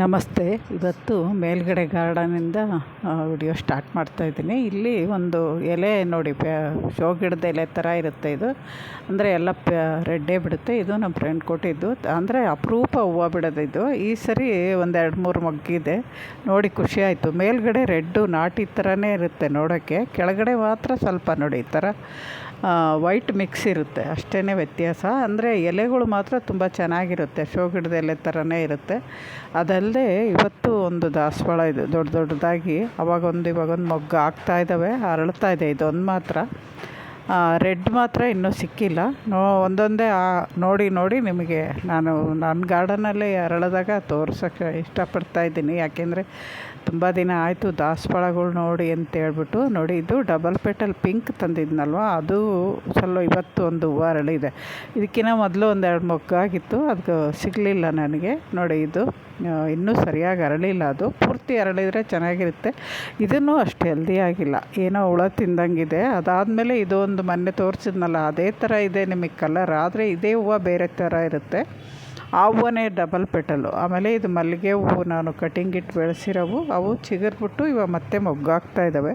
ನಮಸ್ತೆ. ಇವತ್ತು ಮೇಲ್ಗಡೆ ಗಾರ್ಡನಿಂದ ವಿಡಿಯೋ ಸ್ಟಾರ್ಟ್ ಮಾಡ್ತಾ ಇದ್ದೀನಿ. ಇಲ್ಲಿ ಒಂದು ಎಲೆ ನೋಡಿ, ಪ್ಯಾ ಶೋ ಗಿಡದ ಎಲೆ ಥರ ಇರುತ್ತೆ ಇದು. ಅಂದರೆ ಎಲ್ಲ ಪ್ಯಾ, ರೆಡ್ಡೇ ಬಿಡುತ್ತೆ. ಇದು ನಮ್ಮ ಫ್ರೆಂಡ್ ಕೊಟ್ಟಿದ್ದು. ಅಂದರೆ ಅಪರೂಪ ಹೂವು ಬಿಡೋದು ಇದು. ಈ ಸರಿ ಒಂದು ಎರಡು ಮೂರು ಮಗ್ಗಿದೆ. ನೋಡಿ, ಖುಷಿ ಆಯಿತು. ಮೇಲ್ಗಡೆ ರೆಡ್ಡು ನಾಟಿ ಥರನೇ ಇರುತ್ತೆ ನೋಡೋಕ್ಕೆ. ಕೆಳಗಡೆ ಮಾತ್ರ ಸ್ವಲ್ಪ ನೋಡಿ, ಈ ಥರ ವೈಟ್ ಮಿಕ್ಸ್ ಇರುತ್ತೆ. ಅಷ್ಟೇ ವ್ಯತ್ಯಾಸ. ಅಂದರೆ ಎಲೆಗಳು ಮಾತ್ರ ತುಂಬ ಚೆನ್ನಾಗಿರುತ್ತೆ. ಶೋ ಗಿಡದ ಎಲೆ ಥರನೇ ಇರುತ್ತೆ. ಅದಲ್ಲದೆ ಇವತ್ತು ಒಂದು ದಾಸವಾಳ ಇದು. ದೊಡ್ಡ ದೊಡ್ಡದಾಗಿ ಅವಾಗೊಂದು ಇವಾಗೊಂದು ಮೊಗ್ಗು ಆಗ್ತಾ ಇದ್ದಾವೆ ಅರಳ್ತಾ ಇದೆ. ಇದೊಂದು ಮಾತ್ರ. ರೆಡ್ ಮಾತ್ರ ಇನ್ನೂ ಸಿಕ್ಕಿಲ್ಲ. ನೋ, ಒಂದೊಂದೇ ನೋಡಿ ನೋಡಿ ನಿಮಗೆ ನಾನು ನನ್ನ ಗಾರ್ಡನಲ್ಲೇ ಅರಳದಾಗ ತೋರ್ಸೋಕ್ಕೆ ಇಷ್ಟಪಡ್ತಾ ಇದ್ದೀನಿ. ಯಾಕೆಂದರೆ ತುಂಬ ದಿನ ಆಯಿತು ದಾಸವಾಳಗಳು ನೋಡಿ ಅಂತ ಹೇಳ್ಬಿಟ್ಟು ನೋಡಿ, ಇದು ಡಬಲ್ ಪೆಟಲ್ ಪಿಂಕ್ ತಂದಿದ್ನಲ್ವ? ಅದು ಸ್ವಲ್ಪ ಇವತ್ತು ಒಂದು ಹೂವು ಅರಳಿದೆ ಇದಕ್ಕಿಂತ ಮೊದಲು ಒಂದು ಎರಡು ಮೊಗ್ಗಾಗಿತ್ತು ಅದಕ್ಕೆ ಸಿಗಲಿಲ್ಲ ನನಗೆ. ನೋಡಿ, ಇದು ಇನ್ನೂ ಸರಿಯಾಗಿ ಅರಳಿಲ್ಲ ಅದು. ಪೂರ್ತಿ ಅರಳಿದರೆ ಚೆನ್ನಾಗಿರುತ್ತೆ. ಇದನ್ನು ಅಷ್ಟು ಹೆಲ್ದಿಯಾಗಿಲ್ಲ ಏನೋ ಹುಳ ತಿಂದಂಗಿದೆ. ಅದಾದಮೇಲೆ ಇದು ಒಂದು ಮೊನ್ನೆ ತೋರಿಸಿದ್ನಲ್ಲ, ಅದೇ ಥರ ಇದೆ ನಿಮಗೆ ಕಲರ್ ಆದರೆ ಇದೇ ಹೂವು ಬೇರೆ ಥರ ಇರುತ್ತೆ. ಆ ಹೂವನೇ ಡಬಲ್ ಪೆಟಲು ಆಮೇಲೆ ಇದು ಮಲ್ಲಿಗೆ ಹೂವು ನಾನು ಕಟಿಂಗ್ ಇಟ್ಟು ಬೆಳೆಸಿರೋವು. ಅವು ಚಿಗುರ್ಬಿಟ್ಟು ಇವಾಗ ಮತ್ತೆ ಮೊಗ್ಗಾಗ್ತಾ ಇದ್ದಾವೆ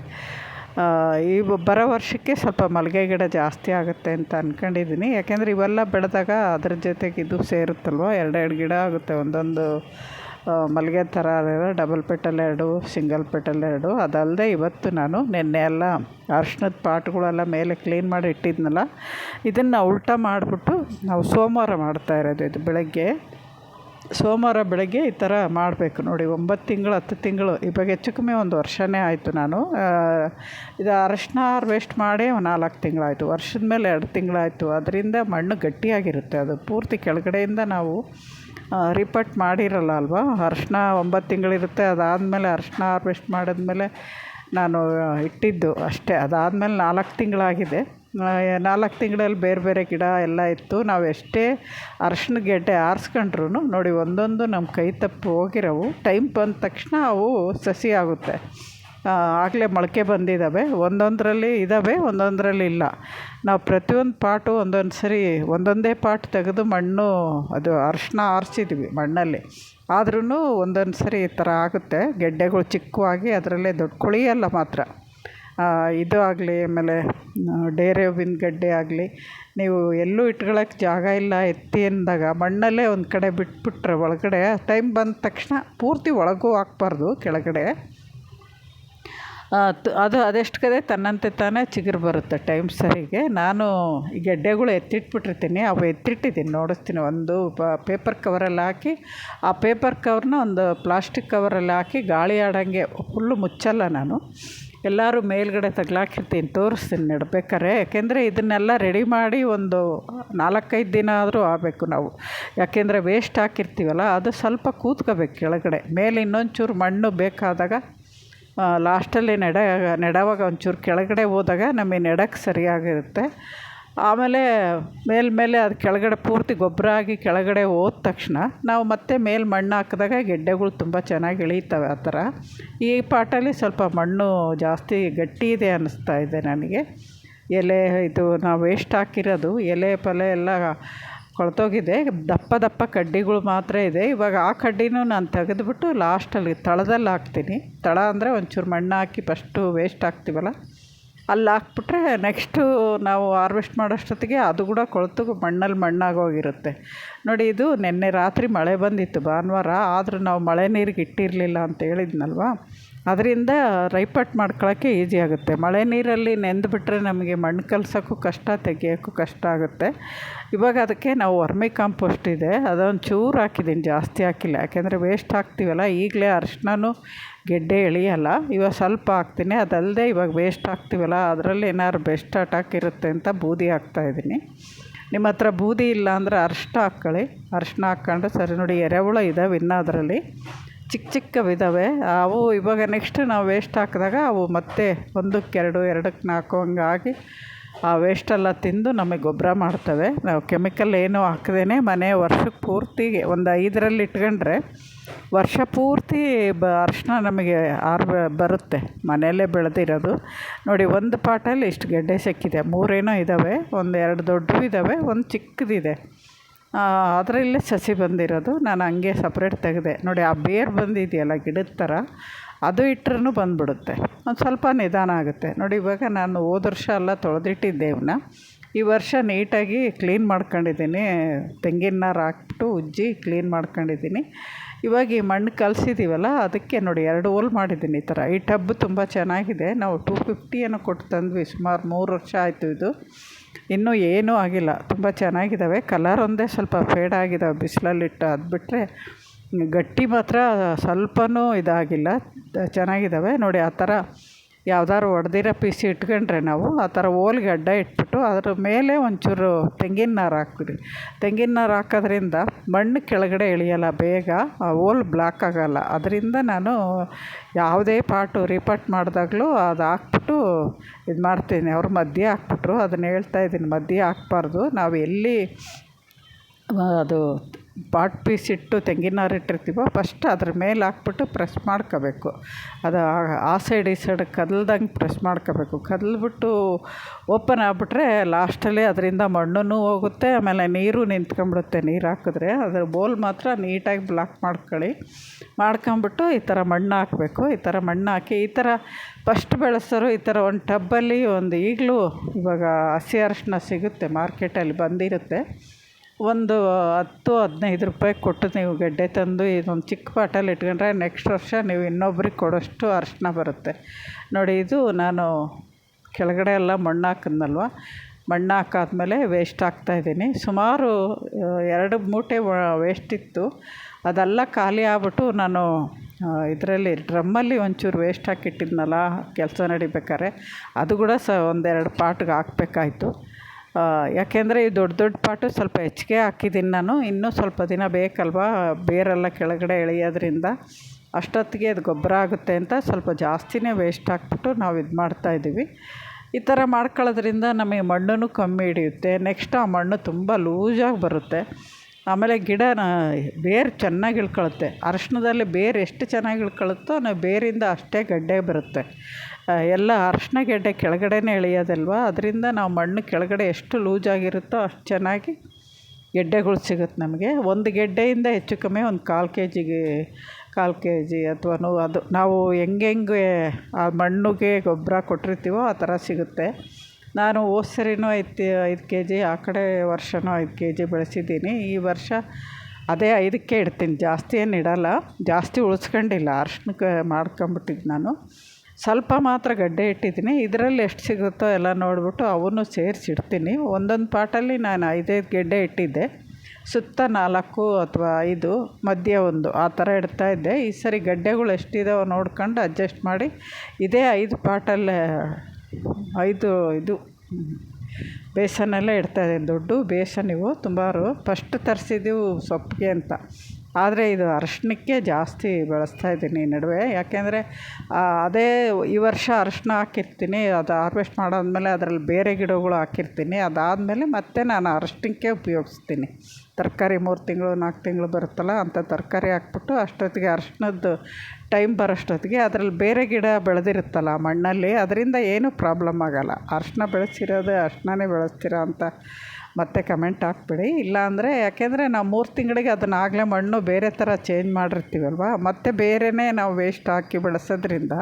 ಈ ಬರೋ ವರ್ಷಕ್ಕೆ ಸ್ವಲ್ಪ ಮಲ್ಲಿಗೆ ಗಿಡ ಜಾಸ್ತಿ ಆಗುತ್ತೆ ಅಂತ ಅಂದ್ಕೊಂಡಿದ್ದೀನಿ ಯಾಕೆಂದರೆ ಇವೆಲ್ಲ ಬೆಳೆದಾಗ ಅದ್ರ ಜೊತೆಗೆ ಇದು ಸೇರುತ್ತಲ್ವ? ಎರಡೆರಡು ಗಿಡ ಆಗುತ್ತೆ ಒಂದೊಂದು ಮಲ್ಲಿಗೆ ಥರ ಡಬಲ್ ಪೆಟಲ್ ಎರಡು ಸಿಂಗಲ್ ಪೆಟಲ್ ಎರಡು. ಅದಲ್ಲದೆ ಇವತ್ತು ನಾನು ನಿನ್ನೆ ಎಲ್ಲ ಅರ್ಶಿನದ ಪಾಟ್ಗಳೆಲ್ಲ ಮೇಲೆ ಕ್ಲೀನ್ ಮಾಡಿ ಇಟ್ಟಿದ್ನಲ್ಲ, ಇದನ್ನು ಉಲ್ಟಾ ಮಾಡಿಬಿಟ್ಟು ನಾವು ಸೋಮವಾರ ಮಾಡ್ತಾ ಇರೋದು ಇದು ಬೆಳಗ್ಗೆ. ಸೋಮವಾರ ಬೆಳಗ್ಗೆ ಈ ಥರ ಮಾಡಬೇಕು ನೋಡಿ, ಒಂಬತ್ತು ತಿಂಗಳು, ಹತ್ತು ತಿಂಗಳು, ಇವಾಗ ಹೆಚ್ಚು ಕಮ್ಮಿ ಒಂದು ವರ್ಷವೇ ಆಯಿತು ನಾನು. ಇದು ಅರಶಿನ ಹಾರ್ವೆಸ್ಟ್ ಮಾಡಿ ನಾಲ್ಕು ತಿಂಗಳಾಯಿತು, ವರ್ಷದ ಮೇಲೆ ಎರಡು ತಿಂಗಳಾಯಿತು. ಅದರಿಂದ ಮಣ್ಣು ಗಟ್ಟಿಯಾಗಿರುತ್ತೆ, ಅದು ಪೂರ್ತಿ ಕೆಳಗಡೆಯಿಂದ ನಾವು ರಿಪಟ್ ಮಾಡಿರಲ್ಲ ಅಲ್ವಾ? ಅರ್ಶಿನ ಒಂಬತ್ತು ತಿಂಗಳಿರುತ್ತೆ ಅದಾದಮೇಲೆ ಅರ್ಶಿನ ಹಾರ್ವೆಸ್ಟ್ ಮಾಡಿದ್ಮೇಲೆ ನಾನು ಇಟ್ಟಿದ್ದು ಅಷ್ಟೇ. ಅದಾದಮೇಲೆ ನಾಲ್ಕು ತಿಂಗಳಾಗಿದೆ. ನಾಲ್ಕು ತಿಂಗಳಲ್ಲಿ ಬೇರೆ ಬೇರೆ ಗಿಡ ಎಲ್ಲ ಇತ್ತು. ನಾವು ಎಷ್ಟೇ ಅರ್ಶಿನ ಗೆಡ್ಡೆ ಆರಿಸ್ಕೊಂಡ್ರು ನೋಡಿ ಒಂದೊಂದು ನಮ್ಮ ಕೈ ತಪ್ಪು ಹೋಗಿರೋವು. ಟೈಮ್ ಬಂದ ತಕ್ಷಣ ಅವು ಸಸಿ ಆಗುತ್ತೆ. ಆಗಲೇ ಮೊಳಕೆ ಬಂದಿದ್ದಾವೆ ಒಂದೊಂದರಲ್ಲಿ ಇದ್ದಾವೆ ಒಂದೊಂದರಲ್ಲಿ ಇಲ್ಲ. ನಾವು ಪ್ರತಿಯೊಂದು ಪಾಟು ಒಂದೊಂದು ಸರಿ, ಒಂದೊಂದೇ ಪಾಟ್ ತೆಗೆದು ಮಣ್ಣು, ಅದು ಅರಿಶಿನ ಆರಿಸಿದ್ವಿ ಮಣ್ಣಲ್ಲಿ. ಆದ್ರೂ ಒಂದೊಂದು ಸರಿ ಈ ಥರ ಆಗುತ್ತೆ. ಗೆಡ್ಡೆಗಳು ಚಿಕ್ಕವಾಗಿ, ಅದರಲ್ಲೇ ದೊಡ್ಡ ಕೊಳಿಯಲ್ಲ ಮಾತ್ರ. ಇದು ಆಗಲಿ, ಆಮೇಲೆ ಡೇರೆ ಹೂವಿನ ಗಡ್ಡೆ ಆಗಲಿ, ನೀವು ಎಲ್ಲೂ ಇಟ್ಕೊಳ್ಳೋಕ್ಕೆ ಜಾಗ ಇಲ್ಲ ಎತ್ತಿ ಅಂದಾಗ ಮಣ್ಣಲ್ಲೇ ಒಂದು ಕಡೆ ಬಿಟ್ಬಿಟ್ರೆ ಒಳಗಡೆ, ಟೈಮ್ ಬಂದ ತಕ್ಷಣ ಪೂರ್ತಿ ಒಳಗೂ ಹಾಕ್ಬಾರ್ದು ಕೆಳಗಡೆ. ಅದು ಅದೆಷ್ಟಕ್ಕದೆ ತನ್ನಂತೆ ತಾನೇ ಚಿಗುರು ಬರುತ್ತೆ ಟೈಮ್ ಸರಿಗೆ. ನಾನು ಈ ಗೆಡ್ಡೆಗಳು ಎತ್ತಿಟ್ಬಿಟ್ಟಿರ್ತೀನಿ, ಅವು ಎತ್ತಿಟ್ಟಿದ್ದೀನಿ, ನೋಡಿಸ್ತೀನಿ. ಒಂದು ಪೇಪರ್ ಕವರಲ್ಲಿ ಹಾಕಿ, ಆ ಪೇಪರ್ ಕವರ್ನ ಒಂದು ಪ್ಲಾಸ್ಟಿಕ್ ಕವರಲ್ಲಿ ಹಾಕಿ ಗಾಳಿ ಆಡೋಂಗೆ ಫುಲ್ಲು ಮುಚ್ಚಲ್ಲ ನಾನು. ಎಲ್ಲರೂ ಮೇಲ್ಗಡೆ ತಗ್ಲಾಕಿರ್ತೀನಿ, ತೋರಿಸ್ತೀನಿ ನೆಡ್ಬೇಕಾರೆ ಯಾಕೆಂದರೆ ಇದನ್ನೆಲ್ಲ ರೆಡಿ ಮಾಡಿ ಒಂದು ನಾಲ್ಕೈದು ದಿನ ಆದರೂ ಆಗಬೇಕು ನಾವು. ಯಾಕೆಂದರೆ ವೇಸ್ಟ್ ಹಾಕಿರ್ತೀವಲ್ಲ, ಅದು ಸ್ವಲ್ಪ ಕೂತ್ಕೋಬೇಕು ಕೆಳಗಡೆ. ಮೇಲೆ ಇನ್ನೊಂಚೂರು ಮಣ್ಣು ಬೇಕಾದಾಗ ಲಾಸ್ಟಲ್ಲಿ ನೆಡ, ನೆಡೋವಾಗ ಒಂಚೂರು ಕೆಳಗಡೆ ಹೋದಾಗ ನಮಗೆ ನೆಡಕ್ಕೆ ಸರಿಯಾಗಿರುತ್ತೆ. ಆಮೇಲೆ ಮೇಲ್ಮೇಲೆ ಮೇಲೆ ಅದು ಕೆಳಗಡೆ ಪೂರ್ತಿ ಗೊಬ್ಬರ ಆಗಿ ಕೆಳಗಡೆ ಹೋದ ತಕ್ಷಣ ನಾವು ಮತ್ತೆ ಮೇಲೆ ಮಣ್ಣು ಹಾಕಿದಾಗ ಗೆಡ್ಡೆಗಳು ತುಂಬ ಚೆನ್ನಾಗಿ ಇಳೀತವೆ ಆ ಥರ. ಈ ಪಾಟಲ್ಲಿ ಸ್ವಲ್ಪ ಮಣ್ಣು ಜಾಸ್ತಿ ಗಟ್ಟಿ ಇದೆ ಅನ್ನಿಸ್ತಾ ಇದೆ ನನಗೆ. ಎಲೆ ಇದು ನಾವು ವೇಸ್ಟ್ ಹಾಕಿರೋದು ಎಲೆ ಪಲೆ ಎಲ್ಲ ಕೊಳ್ತೋಗಿದೆ. ದಪ್ಪ ದಪ್ಪ ಕಡ್ಡಿಗಳು ಮಾತ್ರ ಇದೆ. ಇವಾಗ ಆ ಕಡ್ಡಿನೂ ನಾನು ತೆಗೆದುಬಿಟ್ಟು ಲಾಸ್ಟಲ್ಲಿ ತಳದಲ್ಲಿ ಹಾಕ್ತೀನಿ. ತಳ ಅಂದರೆ ಒಂಚೂರು ಮಣ್ಣು ಹಾಕಿ ಫಸ್ಟು ವೇಸ್ಟ್ ಹಾಕ್ತೀವಲ್ಲ, ಅಲ್ಲಿ ಹಾಕ್ಬಿಟ್ರೆ ನೆಕ್ಸ್ಟು ನಾವು ಹಾರ್ವೆಸ್ಟ್ ಮಾಡೋಷ್ಟೊತ್ತಿಗೆ ಅದು ಕೂಡ ಕೊಳೆತು ಮಣ್ಣಲ್ಲಿ ಮಣ್ಣಾಗೋಗಿರುತ್ತೆ. ನೋಡಿ ಇದು ನಿನ್ನೆ ರಾತ್ರಿ ಮಳೆ ಬಂದಿತ್ತು ಭಾನುವಾರ, ಆದರೂ ನಾವು ಮಳೆ ನೀರಿಗೆ ಇಟ್ಟಿರಲಿಲ್ಲ ಅಂತ ಹೇಳಿದ್ನಲ್ವ? ಅದರಿಂದ ರೈಪಟ್ ಮಾಡ್ಕೊಳ್ಳೋಕ್ಕೆ ಈಸಿ ಆಗುತ್ತೆ. ಮಳೆ ನೀರಲ್ಲಿ ನೆಂದುಬಿಟ್ರೆ ನಮಗೆ ಮಣ್ಣು ಕಲ್ಸೋಕ್ಕೂ ಕಷ್ಟ, ತೆಗಿಯೋಕ್ಕೂ ಕಷ್ಟ ಆಗುತ್ತೆ. ಇವಾಗ ಅದಕ್ಕೆ ನಾವು ವರ್ಮಿ ಕಾಂಪೋಸ್ಟ್ ಇದೆ. ಅದೊಂದು ಚೂರು ಹಾಕಿದ್ದೀನಿ ಜಾಸ್ತಿ ಹಾಕಿಲ್ಲ. ಯಾಕೆಂದರೆ ವೇಸ್ಟ್ ಹಾಕ್ತೀವಲ್ಲ, ಈಗಲೇ ಅರ್ಶಿನೂ ಗೆಡ್ಡೆ ಎಳಿಯಲ್ಲ. ಇವಾಗ ಸ್ವಲ್ಪ ಹಾಕ್ತೀನಿ. ಅದಲ್ಲದೆ ಇವಾಗ ವೇಸ್ಟ್ ಹಾಕ್ತೀವಲ್ಲ, ಅದರಲ್ಲಿ ಏನಾದ್ರು ಬೆಸ್ಟ್ ಅಟ್ಯಾಕ್ ಇರುತ್ತೆ ಅಂತ ಬೂದಿ ಹಾಕ್ತಾಯಿದ್ದೀನಿ ನಿಮ್ಮ ಹತ್ರ ಬೂದಿ ಇಲ್ಲ ಅಂದರೆ ಅರಿಶಿನ ಹಾಕ್ಕೊಳ್ಳಿ. ಅರಿಶಿನ ಹಾಕ್ಕೊಂಡು ಸರಿ ನೋಡಿ, ಎರೆಹುಳ ಇದಾವೆ ಇನ್ನೂ ಅದರಲ್ಲಿ. ಚಿಕ್ಕ ಚಿಕ್ಕವಿದ್ದಾವೆ ಅವು ಇವಾಗ ನೆಕ್ಸ್ಟ್ ನಾವು ವೇಸ್ಟ್ ಹಾಕಿದಾಗ ಅವು ಮತ್ತೆ ಒಂದಕ್ಕೆ ಎರಡು, ಎರಡಕ್ಕೆ ನಾಲ್ಕು ಹಂಗಾಗಿ ಆ ವೇಸ್ಟೆಲ್ಲ ತಿಂದು ನಮಗೆ ಗೊಬ್ಬರ ಮಾಡ್ತವೆ. ನಾವು ಕೆಮಿಕಲ್ ಏನೂ ಹಾಕ್ದೇ ಮನೆ ವರ್ಷಕ್ಕೆ ಪೂರ್ತಿ ಒಂದು ಐದರಲ್ಲಿ ಇಟ್ಕೊಂಡ್ರೆ ವರ್ಷ ಪೂರ್ತಿ ಬ ಅರಿಶಿನ ನಮಗೆ ಆರ್ ಬರುತ್ತೆ ಮನೆಯಲ್ಲೇ ಬೆಳೆದಿರೋದು. ನೋಡಿ ಒಂದು ಪಾಟಲ್ಲಿ ಇಷ್ಟು ಗೆಡ್ಡೆ ಸಿಕ್ಕಿದೆ. ಮೂರೇನೋ ಇದ್ದಾವೆ ಒಂದು ಎರಡು ದೊಡ್ಡವು ಇದ್ದಾವೆ ಒಂದು ಚಿಕ್ಕದಿದೆ. ಅದರಲ್ಲೇ ಸಸಿ ಬಂದಿರೋದು. ನಾನು ಹಂಗೆ ಸಪ್ರೇಟ್ ತೆಗೆದೆ. ನೋಡಿ, ಆ ಬೇರು ಬಂದಿದೆಯಲ್ಲ ಗಿಡದ ಥರ ಅದು ಇಟ್ರೂ ಬಂದುಬಿಡುತ್ತೆ. ಒಂದು ಸ್ವಲ್ಪ ನಿಧಾನ ಆಗುತ್ತೆ. ನೋಡಿ, ಇವಾಗ ನಾನು ಹೋದ ವರ್ಷ ಎಲ್ಲ ತೊಳೆದಿಟ್ಟಿದ್ದೆ ಈ ವರ್ಷ ನೀಟಾಗಿ ಕ್ಲೀನ್ ಮಾಡ್ಕೊಂಡಿದ್ದೀನಿ. ತೆಂಗಿನ ನಾರು ಹಾಕ್ಬಿಟ್ಟು ಉಜ್ಜಿ ಕ್ಲೀನ್ ಮಾಡ್ಕೊಂಡಿದ್ದೀನಿ. ಇವಾಗ ಈ ಮಣ್ಣು ಕಲಸಿದ್ದೀವಲ್ಲ ಅದಕ್ಕೆ ನೋಡಿ ಎರಡು ಹೋಲ್ ಮಾಡಿದ್ದೀನಿ ಈ ಥರ ಈ ಟಬ್ ತುಂಬ ಚೆನ್ನಾಗಿದೆ. ನಾವು ಟೂ ಫಿಫ್ಟಿಯನ್ನು ಕೊಟ್ಟು ತಂದ್ವಿ. ಸುಮಾರು ಮೂರು ವರ್ಷ ಆಯಿತು ಇದು. ಇನ್ನೂ ಏನೂ ಆಗಿಲ್ಲ. ತುಂಬ ಚೆನ್ನಾಗಿದ್ದಾವೆ ಕಲರ್ ಒಂದೇ ಸ್ವಲ್ಪ ಫೇಡ್ ಆಗಿದ್ದಾವೆ ಬಿಸಿಲಲ್ಲಿಟ್ಟು ಅದು ಬಿಟ್ಟರೆ ಗಟ್ಟಿ ಮಾತ್ರ ಸ್ವಲ್ಪನೂ ಇದಾಗಿಲ್ಲ. ಚೆನ್ನಾಗಿದ್ದಾವೆ ನೋಡಿ, ಆ ಥರ ಯಾವ್ದಾದ್ರು ಒಡೆದಿರೋ ಪೀಸ್ ಇಟ್ಕೊಂಡ್ರೆ ನಾವು ಆ ಥರ ಹೋಲ್ಗೆ ಅಡ್ಡ ಇಟ್ಬಿಟ್ಟು ಅದ್ರ ಮೇಲೆ ಒಂಚೂರು ತೆಂಗಿನ ನಾರು ಹಾಕ್ತೀವಿ ತೆಂಗಿನ ನಾರು ಹಾಕೋದ್ರಿಂದ ಮಣ್ಣು ಕೆಳಗಡೆ ಇಳಿಯೋಲ್ಲ ಬೇಗ, ಆ ಹೋಲ್ ಬ್ಲಾಕ್ ಆಗೋಲ್ಲ. ಅದರಿಂದ ನಾನು ಯಾವುದೇ ಪಾಟು ರೀಪಾಟ್ ಮಾಡಿದಾಗಲೂ ಅದು ಹಾಕ್ಬಿಟ್ಟು ಇದು ಮಾಡ್ತೀನಿ. ಅವ್ರು ಮಧ್ಯೆ ಹಾಕ್ಬಿಟ್ರು. ಅದನ್ನ ಹೇಳ್ತಾ ಇದ್ದೀನಿ, ಮಧ್ಯೆ ಹಾಕ್ಬಾರ್ದು. ನಾವು ಎಲ್ಲಿ, ಅದು ಪಾಟ್ ಪೀಸ್ ಇಟ್ಟು ತೆಂಗಿನ ನಾರು ಇಟ್ಟಿರ್ತೀವೋ ಫಸ್ಟ್ ಅದ್ರ ಮೇಲೆ ಹಾಕ್ಬಿಟ್ಟು ಪ್ರೆಸ್ ಮಾಡ್ಕೋಬೇಕು. ಅದು ಆ ಸೈಡ್ ಈ ಸೈಡ್ ಕದಲ್ದಂಗೆ ಪ್ರೆಸ್ ಮಾಡ್ಕೋಬೇಕು. ಕದಲ್ಬಿಟ್ಟು ಓಪನ್ ಆಗಿಬಿಟ್ರೆ ಲಾಸ್ಟಲ್ಲಿ ಅದರಿಂದ ಮಣ್ಣು ಹೋಗುತ್ತೆ, ಆಮೇಲೆ ನೀರು ನಿಂತ್ಕೊಂಬಿಡುತ್ತೆ. ನೀರು ಹಾಕಿದ್ರೆ ಅದ್ರ ಬೋಲ್ ಮಾತ್ರ ನೀಟಾಗಿ ಬ್ಲಾಕ್ ಮಾಡ್ಕೊಳ್ಳಿ. ಮಾಡ್ಕೊಂಬಿಟ್ಟು ಈ ಥರ ಮಣ್ಣು ಹಾಕಬೇಕು. ಈ ಥರ ಮಣ್ಣು ಹಾಕಿ, ಈ ಥರ ಫಸ್ಟ್ ಬೆಳೆಸೋರು ಈ ಥರ ಒಂದು ಟಬ್ಬಲ್ಲಿ ಒಂದು ಈಗಲೂ ಇವಾಗ ಹಸಿ ಅರಶಿನ ಸಿಗುತ್ತೆ, ಮಾರ್ಕೆಟಲ್ಲಿ ಬಂದಿರುತ್ತೆ. ಒಂದು ಹತ್ತು, ಹದಿನೈದು ರೂಪಾಯಿ ಕೊಟ್ಟು ನೀವು ಗೆಡ್ಡೆ ತಂದು ಇದೊಂದು ಚಿಕ್ಕ ಪಾಟಲ್ಲಿ ಇಟ್ಕೊಂಡ್ರೆ ನೆಕ್ಸ್ಟ್ ವರ್ಷ ನೀವು ಇನ್ನೊಬ್ರಿಗೆ ಕೊಡೋಷ್ಟು ಅರಶಿನ ಬರುತ್ತೆ. ನೋಡಿ, ಇದು ನಾನು ಕೆಳಗಡೆ ಎಲ್ಲ ಮಣ್ಣು ಹಾಕಿದ್ನಲ್ವ? ಮಣ್ಣು ಹಾಕಾದ್ಮೇಲೆ ವೇಸ್ಟ್ ಹಾಕ್ತಾಯಿದ್ದೀನಿ ಸುಮಾರು ಎರಡು ಮೂಟೆ ವೇಸ್ಟ್ ಇತ್ತು. ಅದೆಲ್ಲ ಖಾಲಿ ಆಗ್ಬಿಟ್ಟು ನಾನು ಇದರಲ್ಲಿ ಡ್ರಮ್ಮಲ್ಲಿ ಒಂಚೂರು ವೇಸ್ಟ್ ಹಾಕಿಟ್ಟಿದ್ನಲ್ಲ, ಕೆಲಸ ನಡಿಬೇಕಾದ್ರೆ. ಅದು ಕೂಡ ಸ, ಒಂದೆರಡು ಪಾಟ್ಗೆ ಹಾಕ್ಬೇಕಾಯ್ತು. ಯಾಕೆಂದರೆ ಈ ದೊಡ್ಡ ದೊಡ್ಡ ಪಾಟು ಸ್ವಲ್ಪ ಹೆಚ್ಚಿಗೆ ಹಾಕಿದ್ದೀನಿ ನಾನು. ಇನ್ನೂ ಸ್ವಲ್ಪ ದಿನ ಬೇಕಲ್ವಾ? ಬೇರೆಲ್ಲ ಕೆಳಗಡೆ ಎಳೆಯೋದ್ರಿಂದ ಅಷ್ಟೊತ್ತಿಗೆ ಅದು ಗೊಬ್ಬರ ಆಗುತ್ತೆ ಅಂತ ಸ್ವಲ್ಪ ಜಾಸ್ತಿನೇ ವೇಸ್ಟ್ ಹಾಕ್ಬಿಟ್ಟು ನಾವು ಇದು ಮಾಡ್ತಾ ಇದ್ದೀವಿ ಈ ಥರ ಮಾಡ್ಕೊಳ್ಳೋದ್ರಿಂದ ನಮಗೆ ಮಣ್ಣು ಕಮ್ಮಿ ಹಿಡಿಯುತ್ತೆ. ನೆಕ್ಸ್ಟ್ ಆ ಮಣ್ಣು ತುಂಬ ಲೂಸಾಗಿ ಬರುತ್ತೆ. ಆಮೇಲೆ ಗಿಡನ ಬೇರು ಚೆನ್ನಾಗಿ ಇಳ್ಕೊಳುತ್ತೆ. ಅರಶಿನದಲ್ಲಿ ಬೇರು ಎಷ್ಟು ಚೆನ್ನಾಗಿ ಇಳ್ಕೊಳುತ್ತೋ ನಾವು ಬೇರಿಂದ ಅಷ್ಟೇ ಗಡ್ಡೆ ಬರುತ್ತೆ. ಎಲ್ಲ ಅರಶಿನ ಗೆಡ್ಡೆ ಕೆಳಗಡೆನೇ ಎಳೆಯೋದಲ್ವ? ಅದರಿಂದ ನಾವು ಮಣ್ಣು ಕೆಳಗಡೆ ಎಷ್ಟು ಲೂಸಾಗಿರುತ್ತೋ ಅಷ್ಟು ಚೆನ್ನಾಗಿ ಗೆಡ್ಡೆಗಳು ಸಿಗುತ್ತೆ ನಮಗೆ. ಒಂದು ಗೆಡ್ಡೆಯಿಂದ ಹೆಚ್ಚು ಕಮ್ಮಿ ಒಂದು ಕಾಲು ಕೆ ಜಿಗೆ ಕಾಲು ಕೆ ಜಿ ಅಥವಾ ಅದು ನಾವು ಹೆಂಗೆಂಗೆ ಆ ಮಣ್ಣಿಗೆ ಗೊಬ್ಬರ ಕೊಟ್ಟಿರ್ತೀವೋ ಆ ಥರ ಸಿಗುತ್ತೆ. ನಾನು ಹೋದ ಸರಿನೂ ಐದು ಐದು ಕೆ ಜಿ ಆ ಕಡೆ ವರ್ಷವೂ ಐದು ಕೆ ಜಿ ಬೆಳೆಸಿದ್ದೀನಿ. ಈ ವರ್ಷ ಅದೇ ಐದಕ್ಕೆ ಇಡ್ತೀನಿ. ಜಾಸ್ತಿ ಏನು ಇಡೋಲ್ಲ. ಜಾಸ್ತಿ ಉಳಿಸ್ಕೊಂಡಿಲ್ಲ. ಅರ್ಶಿನಕ್ಕೆ ಮಾಡ್ಕೊಂಬಿಟ್ಟಿದ್ದು ನಾನು. ಸ್ವಲ್ಪ ಮಾತ್ರ ಗಡ್ಡೆ ಇಟ್ಟಿದ್ದೀನಿ. ಇದರಲ್ಲಿ ಎಷ್ಟು ಸಿಗುತ್ತೋ ಎಲ್ಲ ನೋಡಿಬಿಟ್ಟು ಅವನ್ನು ಸೇರಿಸಿಡ್ತೀನಿ. ಒಂದೊಂದು ಪಾಟಲ್ಲಿ ನಾನು ಐದೈದು ಗೆಡ್ಡೆ ಇಟ್ಟಿದ್ದೆ. ಸುತ್ತ ನಾಲ್ಕು ಅಥವಾ ಐದು, ಮಧ್ಯ ಒಂದು, ಆ ಥರ ಇಡ್ತಾಯಿದ್ದೆ ಈ ಸರಿ ಗಡ್ಡೆಗಳು ಎಷ್ಟಿದಾವೋ ನೋಡ್ಕೊಂಡು ಅಡ್ಜಸ್ಟ್ ಮಾಡಿ ಇದೇ ಐದು ಪಾಟಲ್ಲೇ, ಐದು ಇದು ಬೇಸನ್ನಲ್ಲೇ ಇಡ್ತಾಯಿದ್ದೀನಿ ದೊಡ್ಡ ಬೇಸನ್ ಇವು. ಸುಮಾರು ಫಸ್ಟ್ ತರಿಸಿದ್ದೀವು ಸೊಪ್ಪಿಗೆ ಅಂತ. ಆದರೆ ಇದು ಅರಶಿನಕ್ಕೆ ಜಾಸ್ತಿ ಬೆಳೆಸ್ತಾ ಇದ್ದೀನಿ ಈ ನಡುವೆ. ಯಾಕೆಂದರೆ ಅದೇ ಈ ವರ್ಷ ಅರಶಿನ ಹಾಕಿರ್ತೀನಿ, ಅದು ಹಾರ್ವೆಸ್ಟ್ ಮಾಡಾದ್ಮೇಲೆ ಅದರಲ್ಲಿ ಬೇರೆ ಗಿಡಗಳು ಹಾಕಿರ್ತೀನಿ. ಅದಾದಮೇಲೆ ಮತ್ತೆ ನಾನು ಅರಶಿನಕ್ಕೆ ಉಪಯೋಗಿಸ್ತೀನಿ. ತರಕಾರಿ ಮೂರು ತಿಂಗಳು, ನಾಲ್ಕು ತಿಂಗಳು ಬರುತ್ತಲ್ಲ, ಅಂಥ ತರಕಾರಿ ಹಾಕ್ಬಿಟ್ಟು ಅಷ್ಟೊತ್ತಿಗೆ ಅರಶಿನದ್ದು ಟೈಮ್ ಬರೋಷ್ಟೊತ್ತಿಗೆ ಅದರಲ್ಲಿ ಬೇರೆ ಗಿಡ ಬೆಳೆದಿರುತ್ತಲ್ಲ ಮಣ್ಣಲ್ಲಿ, ಅದರಿಂದ ಏನೂ ಪ್ರಾಬ್ಲಮ್ ಆಗೋಲ್ಲ. ಅರಶಿನ ಬೆಳೆಸಿರೋದೇ ಅರಶಿನನೇ ಬೆಳೆಸ್ತೀರ ಅಂತ ಮತ್ತೆ ಕಮೆಂಟ್ ಹಾಕ್ಬಿಡಿ. ಇಲ್ಲಾಂದರೆ ಯಾಕೆಂದರೆ ನಾವು ಮೂರು ತಿಂಗಳಿಗೆ ಅದನ್ನು ಆಗಲೇ ಮಣ್ಣು ಬೇರೆ ಥರ ಚೇಂಜ್ ಮಾಡಿರ್ತೀವಲ್ವ? ಮತ್ತೆ ಬೇರೆಯೇ ನಾವು ವೇಸ್ಟ್ ಹಾಕಿ ಬೆಳೆಸೋದ್ರಿಂದ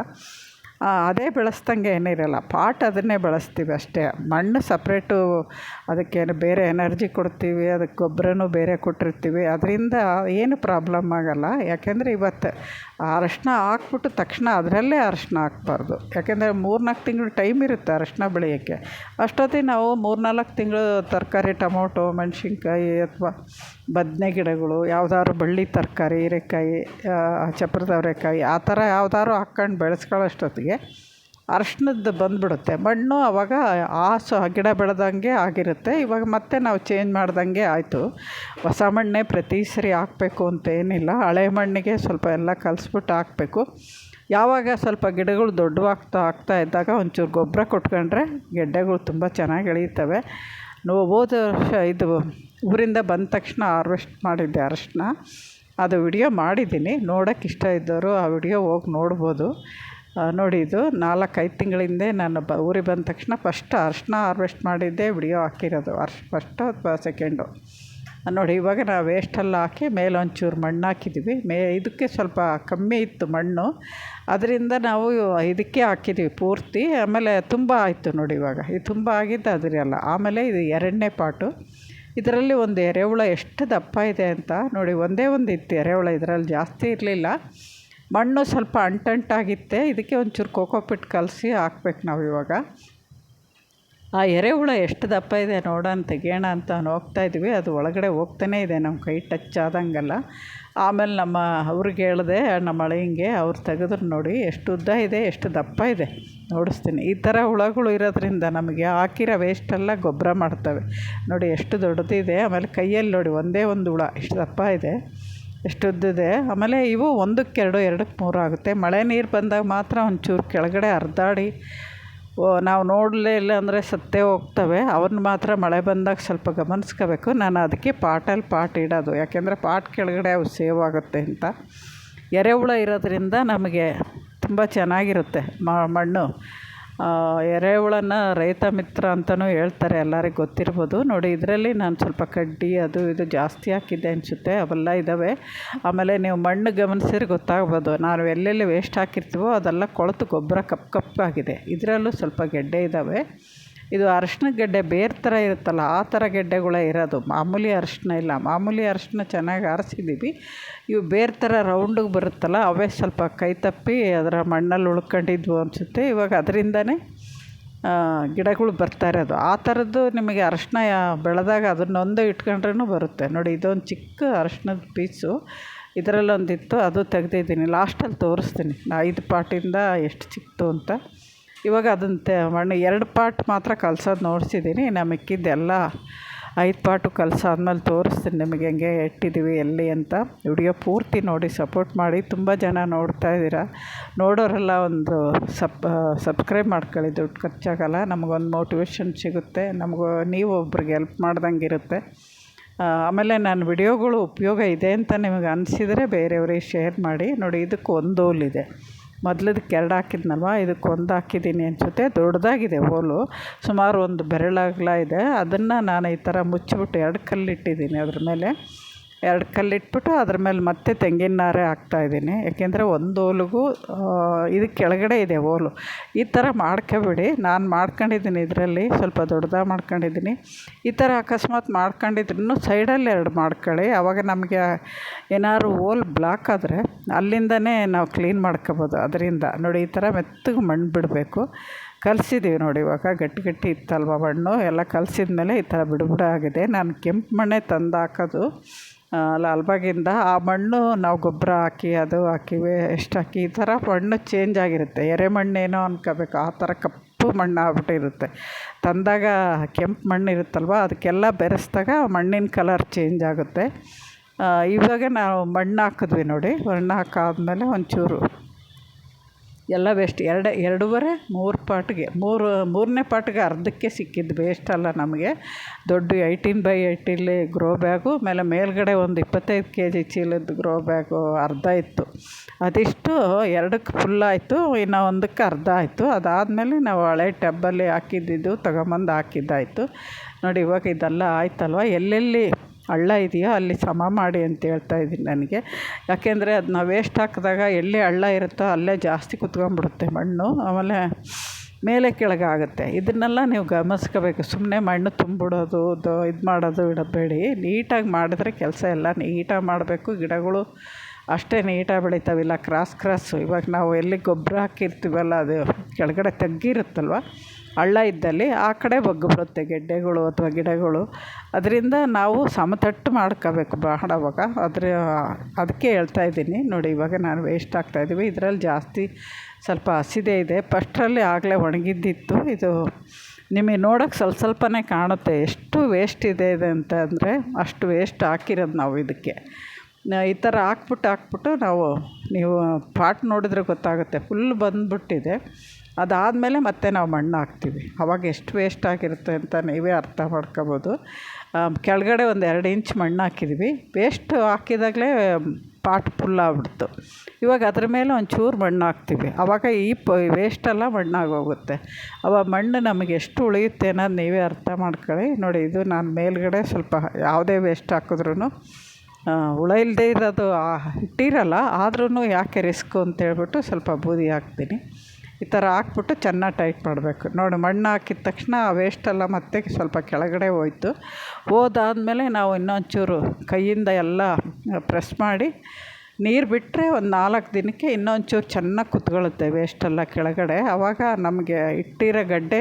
ಅದೇ ಬೆಳೆಸ್ದಂಗೆ ಏನಿರಲ್ಲ. ಪಾಟ್ ಅದನ್ನೇ ಬಳಸ್ತೀವಿ ಅಷ್ಟೇ. ಮಣ್ಣು ಸಪ್ರೇಟು ಅದಕ್ಕೇನು ಬೇರೆ ಎನರ್ಜಿ ಕೊಡ್ತೀವಿ, ಅದಕ್ಕೆ ಗೊಬ್ಬರನೂ ಬೇರೆ ಕೊಟ್ಟಿರ್ತೀವಿ. ಅದರಿಂದ ಏನು ಪ್ರಾಬ್ಲಮ್ ಆಗೋಲ್ಲ. ಯಾಕೆಂದರೆ ಇವತ್ತು ಅರಶಿನ ಹಾಕ್ಬಿಟ್ಟು ತಕ್ಷಣ ಅದರಲ್ಲೇ ಅರಶಿನ ಹಾಕ್ಬಾರ್ದು. ಯಾಕೆಂದರೆ ಮೂರ್ನಾಲ್ಕು ತಿಂಗಳು ಟೈಮ್ ಇರುತ್ತೆ ಅರಶಿನ ಬೆಳೆಯೋಕ್ಕೆ. ಅಷ್ಟೊತ್ತಿಗೆ ನಾವು ಮೂರು ನಾಲ್ಕು ತಿಂಗಳು ತರಕಾರಿ, ಟೊಮೊಟೊ, ಮೆಣಸಿನ್ಕಾಯಿ ಅಥವಾ ಬದನೆ ಗಿಡಗಳು, ಯಾವ್ದಾದ್ರು ಬಳ್ಳಿ ತರಕಾರಿ, ಹೀರೆಕಾಯಿ ಚಪ್ರದ ಅವರೆಕಾಯಿ ಆ ಥರ ಯಾವ್ದಾದ್ರು ಹಾಕ್ಕೊಂಡು ಬೆಳೆಸ್ಕೊಳ್ಳೋಷ್ಟೊತ್ತಿಗೆ ಅರಶಿನದ್ದು ಬಂದುಬಿಡುತ್ತೆ. ಮಣ್ಣು ಆವಾಗ ಆ ಸ ಗಿಡ ಬೆಳೆದಂಗೆ ಆಗಿರುತ್ತೆ. ಇವಾಗ ಮತ್ತೆ ನಾವು ಚೇಂಜ್ ಮಾಡ್ದಂಗೆ ಆಯಿತು. ಹೊಸ ಮಣ್ಣೇ ಪ್ರತಿ ಸರಿ ಹಾಕಬೇಕು ಅಂತ ಏನಿಲ್ಲ. ಹಳೆ ಮಣ್ಣಿಗೆ ಸ್ವಲ್ಪ ಎಲ್ಲ ಕಲಸ್ಬಿಟ್ಟು ಹಾಕಬೇಕು. ಯಾವಾಗ ಸ್ವಲ್ಪ ಗಿಡಗಳು ದೊಡ್ಡವಾಗ್ತಾ ಆಗ್ತಾ ಇದ್ದಾಗ ಒಂಚೂರು ಗೊಬ್ಬರ ಕೊಟ್ಕೊಂಡ್ರೆ ಗೆಡ್ಡೆಗಳು ತುಂಬ ಚೆನ್ನಾಗಿ ಎಳೀತವೆ. ನಾವು ಹೋದ ವರ್ಷ ಇದು ಊರಿಂದ ಬಂದ ತಕ್ಷಣ ಹಾರ್ವೆಸ್ಟ್ ಮಾಡಿದ್ದೆ ಅರಶಿನ ಅದು ವಿಡಿಯೋ ಮಾಡಿದ್ದೀನಿ. ನೋಡೋಕ್ಕೆ ಇಷ್ಟ ಇದ್ದವರು ಆ ವಿಡಿಯೋ ಹೋಗಿ ನೋಡ್ಬೋದು. ನೋಡಿ ಇದು ನಾಲ್ಕೈದು ತಿಂಗಳ ಹಿಂದೆ ನಾನು ಬ ಊರಿಗೆ ಬಂದ ತಕ್ಷಣ ಫಸ್ಟ್ ಅರ್ಶಿನ ಹಾರ್ವೆಸ್ಟ್ ಮಾಡಿದ್ದೆ ವಿಡಿಯೋ ಹಾಕಿರೋದು. ಅರ್ಶ್ ಫಸ್ಟು ಅಥವಾ ಸೆಕೆಂಡು ನೋಡಿ ಇವಾಗ ನಾವು ವೇಸ್ಟಲ್ಲಿ ಹಾಕಿ ಮೇಲೆ ಒಂಚೂರು ಮಣ್ಣು ಹಾಕಿದ್ದೀವಿ ಮೇ ಇದಕ್ಕೆ ಸ್ವಲ್ಪ ಕಮ್ಮಿ ಇತ್ತು ಮಣ್ಣು. ಅದರಿಂದ ನಾವು ಇದಕ್ಕೆ ಹಾಕಿದ್ದೀವಿ ಪೂರ್ತಿ. ಆಮೇಲೆ ತುಂಬ ಆಯಿತು ನೋಡಿ ಇವಾಗ. ಇದು ತುಂಬ ಆಗಿದ್ದು ಅದರಲ್ಲ ಆಮೇಲೆ ಇದು ಎರಡನೇ ಪಾಟು. ಇದರಲ್ಲಿ ಒಂದು ಎರೆಹುಳ ಎಷ್ಟು ದಪ್ಪ ಇದೆ ಅಂತ ನೋಡಿ ಒಂದೇ ಒಂದು ಇತ್ತು ಎರೆಹುಳ. ಇದರಲ್ಲಿ ಜಾಸ್ತಿ ಇರಲಿಲ್ಲ. ಮಣ್ಣು ಸ್ವಲ್ಪ ಅಂಟಂಟಾಗಿತ್ತೆ, ಇದಕ್ಕೆ ಒಂಚೂರು ಕೋಕೋಪಿಟ್ ಕಲಸಿ ಹಾಕ್ಬೇಕು ನಾವು ಇವಾಗ. ಆ ಎರೆಹುಳ ಎಷ್ಟು ದಪ್ಪ ಇದೆ ನೋಡೋಣ, ತೆಗಿಯೋಣ ಅಂತ ಹೋಗ್ತಾ ಇದ್ವಿ. ಅದು ಒಳಗಡೆ ಹೋಗ್ತಾನೇ ಇದೆ ನಮ್ಮ ಕೈ ಟಚ್ ಆದಂಗೆಲ್ಲ. ಆಮೇಲೆ ನಮ್ಮ ಅವ್ರಿಗೆ ಹೇಳಿದೆ, ನಮ್ಮ ಅಳಿಯಂಗೆ ಅವ್ರು ತೆಗೆದ್ರು ನೋಡಿ, ಎಷ್ಟು ಉದ್ದ ಇದೆ, ಎಷ್ಟು ದಪ್ಪ ಇದೆ. ನೋಡಿಸ್ತೀನಿ. ಈ ಥರ ಹುಳಗಳು ಇರೋದ್ರಿಂದ ನಮಗೆ ಹಾಕಿರೋ ವೇಸ್ಟೆಲ್ಲ ಗೊಬ್ಬರ ಮಾಡ್ತವೆ. ನೋಡಿ, ಎಷ್ಟು ದೊಡ್ಡದಿದೆ. ಆಮೇಲೆ ಕೈಯಲ್ಲಿ ನೋಡಿ, ಒಂದೇ ಒಂದು ಹುಳ ಎಷ್ಟು ದಪ್ಪ ಇದೆ. ಎಷ್ಟು ಉದ್ದಿದೆ ಆಮೇಲೆ ಇವು ಒಂದಕ್ಕೆ ಎರಡು, ಎರಡಕ್ಕೆ ಮೂರು ಆಗುತ್ತೆ. ಮಳೆ ನೀರು ಬಂದಾಗ ಮಾತ್ರ ಒಂಚೂರು ಕೆಳಗಡೆ ಅರ್ಧಾಡಿ ನಾವು ನೋಡಲೇ ಇಲ್ಲ ಅಂದರೆ ಸತ್ತೇ ಹೋಗ್ತವೆ. ಅವನ್ನ ಮಾತ್ರ ಮಳೆ ಬಂದಾಗ ಸ್ವಲ್ಪ ಗಮನಿಸ್ಕೋಬೇಕು. ನಾನು ಅದಕ್ಕೆ ಪಾಟಲ್ಲಿ ಪಾಟ್ ಇಡೋದು. ಯಾಕೆಂದರೆ ಪಾಟ್ ಕೆಳಗಡೆ ಅವು ಸೇವ್ ಆಗುತ್ತೆ ಅಂತ. ಎರೆಹುಳ ಇರೋದ್ರಿಂದ ನಮಗೆ ತುಂಬ ಚೆನ್ನಾಗಿರುತ್ತೆ ಮಣ್ಣು. ಎರೆಹುಳನ ರೈತ ಮಿತ್ರ ಅಂತಲೂ ಹೇಳ್ತಾರೆ, ಎಲ್ಲರಿಗೂ ಗೊತ್ತಿರ್ಬೋದು. ನೋಡಿ, ಇದರಲ್ಲಿ ನಾನು ಸ್ವಲ್ಪ ಕಡ್ಡಿ, ಅದು ಇದು ಜಾಸ್ತಿ ಹಾಕಿದ್ದೆ ಅನಿಸುತ್ತೆ, ಅವೆಲ್ಲ ಇದ್ದಾವೆ ಆಮೇಲೆ ನೀವು ಮಣ್ಣು ಗಮನಿಸಿದ್ರೆ ಗೊತ್ತಾಗ್ಬೋದು. ನಾವು ಎಲ್ಲೆಲ್ಲಿ ವೇಸ್ಟ್ ಹಾಕಿರ್ತೀವೋ ಅದೆಲ್ಲ ಕೊಳೆತು ಗೊಬ್ಬರ ಕಪ್ಪು ಕಪ್ಪಾಗಿದೆ ಇದರಲ್ಲೂ ಸ್ವಲ್ಪ ಗೆಡ್ಡೆ ಇದ್ದಾವೆ ಇದು ಅರ್ಶ್ಣದ ಗಡ್ಡೆ ಬೇರೆ ಥರ ಇರುತ್ತಲ್ಲ, ಆ ಥರ ಗೆಡ್ಡೆಗಳೇ ಇರೋದು. ಮಾಮೂಲಿ ಅರಿಶಿಣ ಇಲ್ಲ. ಮಾಮೂಲಿ ಅರಿಶಿಣ ಚೆನ್ನಾಗಿ ಆರಿಸಿದ್ದೀವಿ ಇವು ಬೇರೆ ಥರ ರೌಂಡಿಗೆ ಬರುತ್ತಲ್ಲ, ಅವೇ ಸ್ವಲ್ಪ ಕೈ ತಪ್ಪಿ ಅದರ ಮಣ್ಣಲ್ಲಿ ಉಳ್ಕೊಂಡಿದ್ವು ಅನಿಸುತ್ತೆ. ಇವಾಗ ಅದರಿಂದನೇ ಗಿಡಗಳು ಬರ್ತಾ ಇರೋದು. ಆ ಥರದ್ದು ನಿಮಗೆ ಅರಶಿನ ಬೆಳೆದಾಗ ಅದನ್ನೊಂದು ಇಟ್ಕೊಂಡ್ರೂ ಬರುತ್ತೆ. ನೋಡಿ, ಇದೊಂದು ಚಿಕ್ಕ ಅರಶಿನದ ಪೀಸು ಇದರಲ್ಲೊಂದಿತ್ತು, ಅದು ತೆಗೆದಿದ್ದೀನಿ. ಲಾಸ್ಟಲ್ಲಿ ತೋರಿಸ್ತೀನಿ. ಐದು ಪಾಟಿಂದ ಎಷ್ಟು ಚಿಕ್ಕದು ಅಂತ. ಇವಾಗ ಅದನ್ನು ಮಣ್ಣು ಎರಡು ಪಾರ್ಟ್ ಮಾತ್ರ ಕಲ್ಸೋದು ನೋಡ್ಸಿದ್ದೀನಿ ಇನ್ನು ಮಿಕ್ಕಿದ್ದೆಲ್ಲ ಐದು ಪಾಟು ಕಲಸಾದ್ಮೇಲೆ ತೋರಿಸ್ತೀನಿ ನಿಮಗೆ ಹೆಂಗೆ ಇಟ್ಟಿದ್ದೀವಿ ಎಲ್ಲಿ ಅಂತ. ವಿಡಿಯೋ ಪೂರ್ತಿ ನೋಡಿ, ಸಪೋರ್ಟ್ ಮಾಡಿ, ತುಂಬ ಜನ ನೋಡ್ತಾ ಇದ್ದೀರಾ. ನೋಡೋರೆಲ್ಲ ಒಂದು ಸಪ್ ಸಬ್ಸ್ಕ್ರೈಬ್ ಮಾಡ್ಕೊಳ್ಳಿ, ದುಡ್ಡು ಖರ್ಚಾಗಲ್ಲ, ನಮಗೊಂದು ಮೋಟಿವೇಶನ್ ಸಿಗುತ್ತೆ, ನಮಗೂ, ನೀವು ಒಬ್ರಿಗೆ ಹೆಲ್ಪ್ ಮಾಡ್ದಂಗೆ ಇರುತ್ತೆ. ಆಮೇಲೆ ನಾನು ವಿಡಿಯೋಗಳು ಉಪಯೋಗ ಇದೆ ಅಂತ ನಿಮಗೆ ಅನಿಸಿದರೆ ಬೇರೆಯವ್ರಿಗೆ ಶೇರ್ ಮಾಡಿ, ನೋಡಿ, ಇದಕ್ಕೆ ಒಂದು ಇದೆ. ಮೊದ್ಲದಕ್ಕೆ ಎರಡು ಹಾಕಿದ್ನಲ್ವ? ಇದಕ್ಕೆ ಒಂದು ಹಾಕಿದ್ದೀನಿ ಅನಿಸುತ್ತೆ. ದೊಡ್ಡದಾಗಿದೆ ಹೋಲು. ಸುಮಾರು ಒಂದು ಬೆರಳಾಗ್ಲ ಇದೆ. ಅದನ್ನು ನಾನು ಈ ಥರ ಮುಚ್ಚಿಬಿಟ್ಟು ಎರಡು ಕಲ್ಲು ಇಟ್ಟಿದ್ದೀನಿ ಅದ್ರ ಮೇಲೆ. ಎರಡು ಕಲ್ಲಿಟ್ಬಿಟ್ಟು ಅದ್ರ ಮೇಲೆ ಮತ್ತೆ ತೆಂಗಿನ ನಾರೇ ಹಾಕ್ತಾಯಿದ್ದೀನಿ ಯಾಕೆಂದರೆ ಒಂದು ಹೋಲಿಗೂ ಇದು ಕೆಳಗಡೆ ಇದೆ ಹೋಲು. ಈ ಥರ ಮಾಡ್ಕೊಬೇಡಿ. ನಾನು ಮಾಡ್ಕೊಂಡಿದ್ದೀನಿ ಇದರಲ್ಲಿ, ಸ್ವಲ್ಪ ದೊಡ್ಡದಾಗಿ ಮಾಡ್ಕೊಂಡಿದ್ದೀನಿ. ಈ ಥರ ಅಕಸ್ಮಾತ್ ಮಾಡ್ಕೊಂಡಿದ್ರೂ ಸೈಡಲ್ಲಿ ಎರಡು ಮಾಡ್ಕೊಳ್ಳಿ. ಆವಾಗ ನಮಗೆ ಏನಾದ್ರು ಹೋಲ್ ಬ್ಲಾಕ್ ಆದರೆ ಅಲ್ಲಿಂದನೇ ನಾವು ಕ್ಲೀನ್ ಮಾಡ್ಕೋಬೋದು. ಅದರಿಂದ ನೋಡಿ, ಈ ಥರ ಮೆತ್ತಗೆ ಮಣ್ಣು ಬಿಡಬೇಕು. ಕಲಸಿದ್ದೀವಿ ನೋಡಿ, ಇವಾಗ ಗಟ್ಟಿ ಗಟ್ಟಿ ಇತ್ತಲ್ವ ಮಣ್ಣು? ಎಲ್ಲ ಕಲಸಿದ ಮೇಲೆ ಈ ಥರ ಬಿಡುಬಿಡ ಆಗಿದೆ ನಾನು ಕೆಂಪು ಮಣ್ಣೇ ತಂದು ಹಾಕೋದು. ಲಾಲ್ಬಾಗಿಂದ ಆ ಮಣ್ಣು ನಾವು ಗೊಬ್ಬರ ಹಾಕಿ, ಅದು ಹಾಕಿ ಎಷ್ಟು ಹಾಕಿ, ಈ ಥರ ಮಣ್ಣು ಚೇಂಜ್ ಆಗಿರುತ್ತೆ. ಎರೆ ಮಣ್ಣೇನೋ ಅನ್ಕೋಬೇಕು, ಆ ಥರ ಕಪ್ಪು ಮಣ್ಣು ಆಗ್ಬಿಟ್ಟಿರುತ್ತೆ. ತಂದಾಗ ಕೆಂಪು ಮಣ್ಣು ಇರುತ್ತಲ್ವ, ಅದಕ್ಕೆಲ್ಲ ಬೆರೆಸಿದಾಗ ಮಣ್ಣಿನ ಕಲರ್ ಚೇಂಜ್ ಆಗುತ್ತೆ. ಇವಾಗ ನಾವು ಮಣ್ಣು ಹಾಕಿದ್ವಿ ನೋಡಿ, ಮಣ್ಣು ಹಾಕಾದ್ಮೇಲೆ ಒಂಚೂರು ಎಲ್ಲ ವೇಸ್ಟ್ ಎರಡು, ಎರಡೂವರೆ ಮೂರು ಪಾಟ್ಗೆ, ಮೂರು, ಮೂರನೇ ಪಾಟ್ಗೆ ಅರ್ಧಕ್ಕೆ ಸಿಕ್ಕಿದ್ದು ವೇಸ್ಟ್ ಅಲ್ಲ ನಮಗೆ. ದೊಡ್ಡ ಏಯ್ಟೀನ್ ಬೈ ಏಯ್ಟಿಲಿ ಗ್ರೋ ಬ್ಯಾಗು ಆಮೇಲೆ ಮೇಲ್ಗಡೆ ಒಂದು ಇಪ್ಪತ್ತೈದು ಕೆ ಜಿ ಚೀಲದ ಗ್ರೋ ಬ್ಯಾಗು ಅರ್ಧ ಇತ್ತು. ಅದಿಷ್ಟು ಎರಡಕ್ಕೆ ಫುಲ್ ಆಯಿತು, ಇನ್ನು ಒಂದಕ್ಕೆ ಅರ್ಧ ಆಯಿತು. ಅದಾದಮೇಲೆ ನಾವು ಹಳೆ ಟಬ್ಬಲ್ಲಿ ಹಾಕಿದ್ದಿದ್ದು ತಗೊಂಬಂದು ಹಾಕಿದ್ದಾಯಿತು. ನೋಡಿ ಇವಾಗ ಇದೆಲ್ಲ ಆಯ್ತಲ್ವ? ಎಲ್ಲೆಲ್ಲಿ ಹಳ್ಳ ಇದೆಯೋ ಅಲ್ಲಿ ಸಮ ಮಾಡಿ ಅಂತ ಹೇಳ್ತಾ ಇದ್ದೀನಿ ನನಗೆ. ಯಾಕೆಂದರೆ ಅದನ್ನ ವೇಸ್ಟ್ ಹಾಕಿದಾಗ ಎಲ್ಲಿ ಹಳ್ಳ ಇರುತ್ತೋ ಅಲ್ಲೇ ಜಾಸ್ತಿ ಕುತ್ಕೊಂಡ್ಬಿಡುತ್ತೆ ಮಣ್ಣು. ಆಮೇಲೆ ಮೇಲೆ ಕೆಳಗೆ ಆಗುತ್ತೆ. ಇದನ್ನೆಲ್ಲ ನೀವು ಗಮನಿಸ್ಕೋಬೇಕು. ಸುಮ್ಮನೆ ಮಣ್ಣು ತುಂಬಿಡೋದು ಇದು ಮಾಡೋದು ಇಡಬೇಡಿ. ನೀಟಾಗಿ ಮಾಡಿದ್ರೆ ಕೆಲಸ ಎಲ್ಲ ನೀಟಾಗಿ ಮಾಡಬೇಕು. ಗಿಡಗಳು ಅಷ್ಟೇ ನೀಟಾಗಿ ಬೆಳಿತಾವಿಲ್ಲ ಕ್ರಾಸ್, ಕ್ರಾಸು. ಇವಾಗ ನಾವು ಎಲ್ಲಿ ಗೊಬ್ಬರ ಹಾಕಿರ್ತೀವಲ್ಲ, ಅದು ಕೆಳಗಡೆ ತಗ್ಗಿರುತ್ತಲ್ವ? ಹಳ್ಳ ಇದ್ದಲ್ಲಿ ಆ ಕಡೆ ಬಗ್ಗಿ ಬರುತ್ತೆ, ಗೆಡ್ಡೆಗಳು ಅಥವಾ ಗಿಡಗಳು. ಅದರಿಂದ ನಾವು ಸಮತಟ್ಟು ಮಾಡ್ಕೋಬೇಕು ಮಾಡೋವಾಗ ಅದ್ರ, ಅದಕ್ಕೆ ಹೇಳ್ತಾ ಇದ್ದೀನಿ. ನೋಡಿ, ಇವಾಗ ನಾನು ವೇಸ್ಟ್ ಹಾಕ್ತಾಯಿದ್ದೀವಿ ಇದರಲ್ಲಿ ಜಾಸ್ತಿ ಸ್ವಲ್ಪ ಹಸಿದೇ ಇದೆ. ಫಸ್ಟ್ರಲ್ಲಿ ಆಗಲೇ ಒಣಗಿದ್ದಿತ್ತು. ಇದು ನಿಮಗೆ ನೋಡೋಕೆ ಸ್ವಲ್ಪ ಸ್ವಲ್ಪನೇ ಕಾಣುತ್ತೆ. ಎಷ್ಟು ವೇಸ್ಟ್ ಇದೆ ಇದೆ ಅಂತ ಅಂದರೆ ಅಷ್ಟು ವೇಸ್ಟ್ ಹಾಕಿರೋದು ನಾವು ಇದಕ್ಕೆ. ಈ ಥರ ಹಾಕ್ಬಿಟ್ಟು ಹಾಕ್ಬಿಟ್ಟು ನಾವು, ನೀವು ಪಾಟ್ ನೋಡಿದ್ರೆ ಗೊತ್ತಾಗುತ್ತೆ. ಫುಲ್ ಬಂದುಬಿಟ್ಟಿದೆ. ಅದಾದಮೇಲೆ ಮತ್ತೆ ನಾವು ಮಣ್ಣು ಹಾಕ್ತೀವಿ. ಅವಾಗ ಎಷ್ಟು ವೇಸ್ಟ್ ಆಗಿರುತ್ತೆ ಅಂತ ನೀವೇ ಅರ್ಥ ಮಾಡ್ಕೊಬೋದು. ಕೆಳಗಡೆ ಒಂದು ಎರಡು ಇಂಚ್ ಮಣ್ಣು ಹಾಕಿದ್ವಿ. ವೇಸ್ಟ್ ಹಾಕಿದಾಗಲೇ ಪಾಟ್ ಫುಲ್ ಆಗ್ಬಿಡ್ತು. ಇವಾಗ ಅದ್ರ ಮೇಲೆ ಒಂಚೂರು ಮಣ್ಣು ಹಾಕ್ತೀವಿ. ಆವಾಗ ಈ ಪ ವೇಸ್ಟೆಲ್ಲ ಮಣ್ಣಾಗೋಗುತ್ತೆ. ಅವಾಗ ಮಣ್ಣು ನಮಗೆ ಎಷ್ಟು ಉಳಿಯುತ್ತೆ ಅನ್ನೋದು ನೀವೇ ಅರ್ಥ ಮಾಡ್ಕೊಳ್ಳಿ. ನೋಡಿ, ಇದು ನಾನು ಮೇಲ್ಗಡೆ ಸ್ವಲ್ಪ ಯಾವುದೇ ವೇಸ್ಟ್ ಹಾಕಿದ್ರೂ ಹುಳ ಇರೋದು ಇಟ್ಟಿರಲ್ಲ ಆದ್ರೂ ಯಾಕೆ ರಿಸ್ಕು ಅಂತೇಳ್ಬಿಟ್ಟು ಸ್ವಲ್ಪ ಬೂದಿ ಹಾಕ್ತೀನಿ. ಈ ಥರ ಹಾಕ್ಬಿಟ್ಟು ಚೆನ್ನಾಗಿ ಟೈಟ್ ಮಾಡಬೇಕು. ನೋಡಿ, ಮಣ್ಣು ಹಾಕಿದ ತಕ್ಷಣ ಆ ವೇಸ್ಟೆಲ್ಲ ಮತ್ತೆ ಸ್ವಲ್ಪ ಕೆಳಗಡೆ ಹೋಯ್ತು. ಹೋದಾದ್ಮೇಲೆ ನಾವು ಇನ್ನೊಂಚೂರು ಕೈಯಿಂದ ಎಲ್ಲ ಪ್ರೆಸ್ ಮಾಡಿ, ನೀರು ಬಿಟ್ಟರೆ ಒಂದು ನಾಲ್ಕು ದಿನಕ್ಕೆ ಇನ್ನೊಂಚೂರು ಚೆನ್ನಾಗಿ ಕುತ್ಕೊಳ್ಳುತ್ತೆ ವೇಸ್ಟೆಲ್ಲ ಕೆಳಗಡೆ. ಆವಾಗ ನಮಗೆ ಇಟ್ಟಿರೋ ಗಡ್ಡೆ,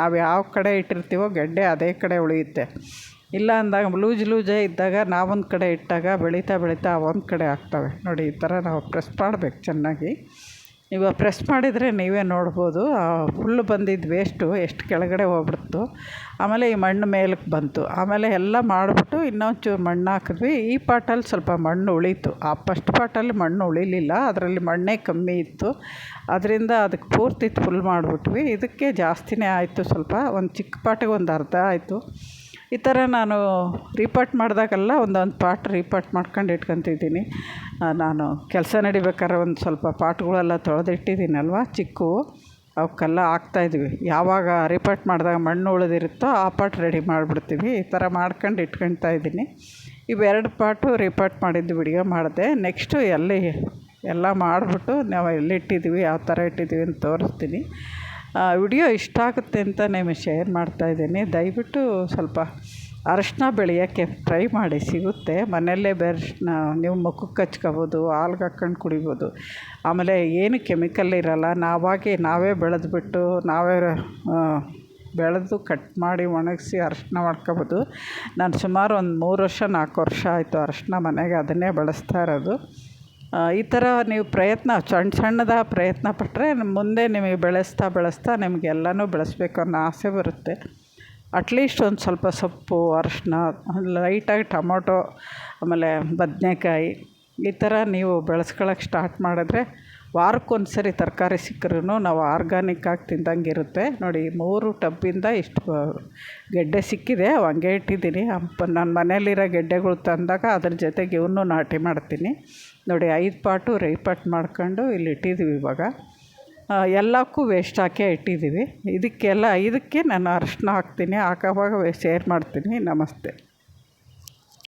ನಾವು ಯಾವ ಕಡೆ ಇಟ್ಟಿರ್ತೀವೋ ಗಡ್ಡೆ ಅದೇ ಕಡೆ ಉಳಿಯುತ್ತೆ. ಇಲ್ಲ ಅಂದಾಗ ಲೂಜ್ ಲೂಜೇ ಇದ್ದಾಗ ನಾವೊಂದು ಕಡೆ ಇಟ್ಟಾಗ ಬೆಳೀತಾ ಬೆಳೀತಾ ಒಂದು ಕಡೆ ಆಗ್ತವೆ. ನೋಡಿ, ಈ ಥರ ನಾವು ಪ್ರೆಸ್ ಮಾಡಬೇಕು ಚೆನ್ನಾಗಿ. ಇವಾಗ ಪ್ರೆಸ್ ಮಾಡಿದರೆ ನೀವೇ ನೋಡ್ಬೋದು. ಫುಲ್ ಬಂದಿದ್ದು ವೇಸ್ಟು ಎಷ್ಟು ಕೆಳಗಡೆ ಹೋಗ್ಬಿಡ್ತು. ಆಮೇಲೆ ಈ ಮಣ್ಣು ಮೇಲಕ್ಕೆ ಬಂತು. ಆಮೇಲೆ ಎಲ್ಲ ಮಾಡಿಬಿಟ್ಟು ಇನ್ನೊಂಚೂರು ಮಣ್ಣು ಹಾಕಿದ್ವಿ. ಈ ಪಾಟಲ್ಲಿ ಸ್ವಲ್ಪ ಮಣ್ಣು ಉಳೀತು. ಆ ಫಸ್ಟ್ ಪಾಟಲ್ಲಿ ಮಣ್ಣು ಉಳಿಲಿಲ್ಲ. ಅದರಲ್ಲಿ ಮಣ್ಣೇ ಕಮ್ಮಿ ಇತ್ತು. ಅದರಿಂದ ಅದಕ್ಕೆ ಪೂರ್ತಿ ಫುಲ್ ಮಾಡಿಬಿಟ್ವಿ. ಇದಕ್ಕೆ ಜಾಸ್ತಿನೇ ಆಯಿತು ಸ್ವಲ್ಪ. ಒಂದು ಚಿಕ್ಕ ಪಾಟಿಗೆ ಒಂದು ಅರ್ಧ ಆಯಿತು. ಈ ಥರ ನಾನು ರಿಪೋರ್ಟ್ ಮಾಡಿದಾಗೆಲ್ಲ ಒಂದೊಂದು ಪಾಟ್ ರಿಪೋರ್ಟ್ ಮಾಡ್ಕೊಂಡು ಇಟ್ಕೊತಿದ್ದೀನಿ. ನಾನು ಕೆಲಸ ನಡಿಬೇಕಾದ್ರೆ ಒಂದು ಸ್ವಲ್ಪ ಪಾಟ್ಗಳೆಲ್ಲ ತೊಳೆದಿಟ್ಟಿದ್ದೀನಲ್ವ ಚಿಕ್ಕವು ಅವಕ್ಕೆಲ್ಲ ಹಾಕ್ತಾಯಿದ್ವಿ. ಯಾವಾಗ ರಿಪೋರ್ಟ್ ಮಾಡಿದಾಗ ಮಣ್ಣು ಉಳಿದಿರುತ್ತೋ ಆ ಪಾಟ್ ರೆಡಿ ಮಾಡಿಬಿಡ್ತೀವಿ. ಈ ಥರ ಮಾಡ್ಕೊಂಡು ಇಟ್ಕೊಳ್ತಾ ಇದ್ದೀನಿ ಇವೆರಡು ಪಾಟು ರಿಪೋರ್ಟ್ ಮಾಡಿದ್ದು ವಿಡಿಯೋ ಮಾಡಿದೆ. ನೆಕ್ಸ್ಟು ಎಲ್ಲಿ ಎಲ್ಲ ಮಾಡಿಬಿಟ್ಟು ನಾವು ಎಲ್ಲಿಟ್ಟಿದ್ದೀವಿ, ಯಾವ ಥರ ಇಟ್ಟಿದ್ದೀವಿ ಅಂತ ತೋರಿಸ್ತೀನಿ. ವಿಡಿಯೋ ಇಷ್ಟ ಆಗುತ್ತೆ ಅಂತ ನಿಮಗೆ ಶೇರ್ ಮಾಡ್ತಾಯಿದ್ದೀನಿ ದಯವಿಟ್ಟು ಸ್ವಲ್ಪ ಅರಶಿನ ಬೆಳೆಯೋಕ್ಕೆ ಟ್ರೈ ಮಾಡಿ, ಸಿಗುತ್ತೆ. ಮನೆಯಲ್ಲೇ ಅರಶಿನ ನೀವು ಮುಖಕ್ಕೆ ಹಚ್ಕೋಬೋದು, ಹಾಲ್ಗೆ ಹಾಕ್ಕೊಂಡು ಕುಡಿಬೋದು. ಆಮೇಲೆ ಏನು ಕೆಮಿಕಲ್ ಇರೋಲ್ಲ, ನಾವಾಗೇ ನಾವೇ ಬೆಳೆದ್ಬಿಟ್ಟು, ನಾವೇ ಬೆಳೆದು ಕಟ್ ಮಾಡಿ ಒಣಗಿಸಿ ಅರಶಿನ ಮಾಡ್ಕೋಬೋದು. ನಾನು ಸುಮಾರು ಒಂದು ಮೂರು ವರ್ಷ ನಾಲ್ಕು ವರ್ಷ ಆಯಿತು ಅರಶಿನ ಮನೆಗೆ ಅದನ್ನೇ ಬಳಸ್ತಾ ಇರೋದು. ಈ ಥರ ನೀವು ಪ್ರಯತ್ನ ಸಣ್ಣ ಸಣ್ಣದ ಪ್ರಯತ್ನ ಪಟ್ಟರೆ ಮುಂದೆ ನಿಮಗೆ ಬೆಳೆಸ್ತಾ ಬೆಳೆಸ್ತಾ ನಿಮಗೆಲ್ಲನೂ ಬೆಳೆಸಬೇಕು ಅನ್ನೋ ಆಸೆ ಬರುತ್ತೆ. ಅಟ್ಲೀಸ್ಟ್ ಒಂದು ಸ್ವಲ್ಪ ಸೊಪ್ಪು, ಅರಶಿನ, ಲೈಟಾಗಿ ಟೊಮೊಟೊ, ಆಮೇಲೆ ಬದನೇಕಾಯಿ ಈ ಥರ ನೀವು ಬೆಳೆಸ್ಕೊಳ್ಳೋಕೆ ಸ್ಟಾರ್ಟ್ ಮಾಡಿದ್ರೆ ವಾರಕ್ಕೊಂದು ಸರಿ ತರಕಾರಿ ಸಿಕ್ಕರೂ ನಾವು ಆರ್ಗಾನಿಕ್ಕಾಗಿ ತಿಂದಂಗೆ ಇರುತ್ತೆ ನೋಡಿ, ಮೂರು ಟಬ್ಬಿಂದ ಇಷ್ಟು ಗೆಡ್ಡೆ ಸಿಕ್ಕಿದೆ. ಹಂಗೆ ಇಟ್ಟಿದ್ದೀನಿ. ನಾನು ಮನೇಲಿರೋ ಗೆಡ್ಡೆಗಳು ತಂದಾಗ ಅದ್ರ ಜೊತೆಗೆ ಇವನ್ನೂ ನಾಟಿ ಮಾಡ್ತೀನಿ. ನೋಡಿ, ಐದು ಪಾಟು ರೈಪಾಟ್ ಮಾಡ್ಕೊಂಡು ಇಲ್ಲಿ ಇಟ್ಟಿದ್ದೀವಿ ಇವಾಗ. ಎಲ್ಲಕ್ಕೂ ವೇಸ್ಟ್ ಹಾಕೇ ಇಟ್ಟಿದ್ದೀವಿ. ಇದಕ್ಕೆಲ್ಲ, ಇದಕ್ಕೆ ನಾನು ಅರಶಿನ ಹಾಕ್ತೀನಿ. ಹಾಕೋವಾಗ ಶೇರ್ ಮಾಡ್ತೀನಿ. ನಮಸ್ತೆ.